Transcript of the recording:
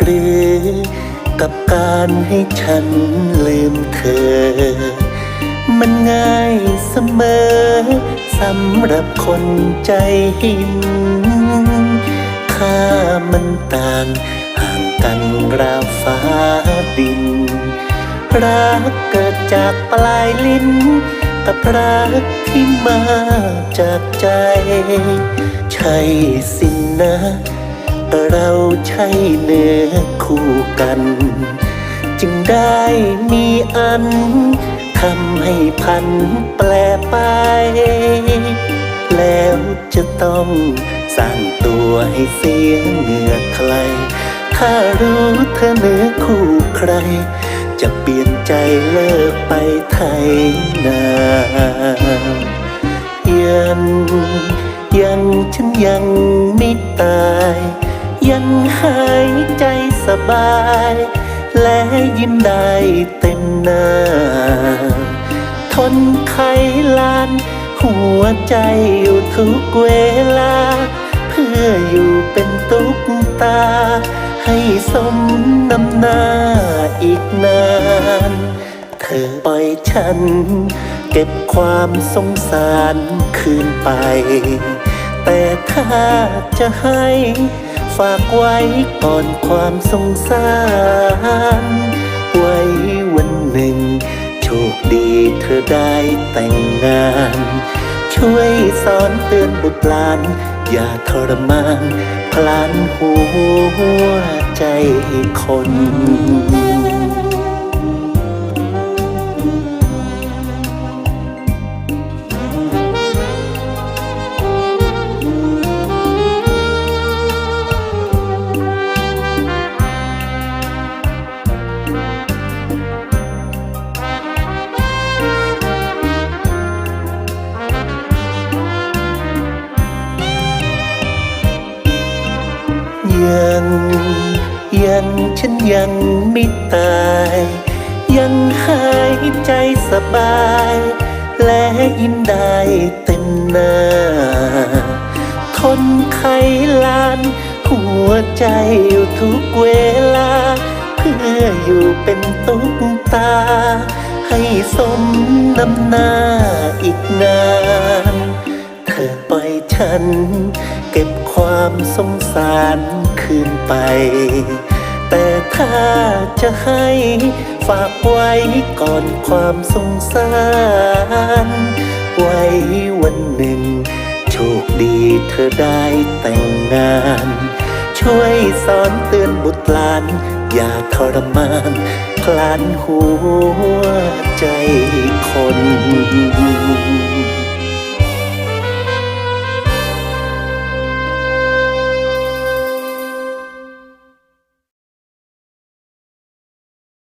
หรือกับการให้ฉันลืมเธอ มันง่ายเสมอสำหรับคนใจหินค่ามันต่างห่างกันราวฟ้าดิน รักเกิดจากปลายลิ้นกับรักที่มาจากใจ ใช่สินนะ เราใช่เนื้อคู่กัน จึงได้มีอันทำให้พันแปลไป แล้วจะต้องสร้างตัวให้เสียเหงื่อใคร ถ้ารู้เธอเนื้อคู่ใคร จะเปลี่ยนใจเลิกไปไทยนายังยังฉันยังไม่ตาย บาย และยิ้มได้เต็มหน้า ทนไขลาน หัวใจอยู่ทุกเวลา เพื่ออยู่เป็นตุ๊กตา ให้สมน้ำหน้าอีกนาน เธอปล่อยฉัน เก็บความสงสารคืนไป แต่ถ้าจะให้ ฝากไว้ก่อนความสงสาร ไว้วันหนึ่ง โชคดีเธอได้แต่งงาน ช่วยสอนเตือนบุตรหลาน อย่าทรมานพลานหัวใจคน ยังยังฉันยังไม่ตาย ยังหายใจสบาย และยิ้มได้เต็มหน้า ทนไขลาน หัวใจอยู่ทุกเวลา เพื่ออยู่เป็นตุ๊กตา ให้สมน้ำหน้าอีกนานเธอปล่อยฉัน เก็บความสงสาร คืนไป แต่ถ้าจะให้ฝากไว้ก่อนความสงสาร ไว้วันหนึ่ง โชคดีเธอได้แต่งงาน ช่วยสอนเตือนบุตรหลาน อย่าทรมานพลานหัวใจคน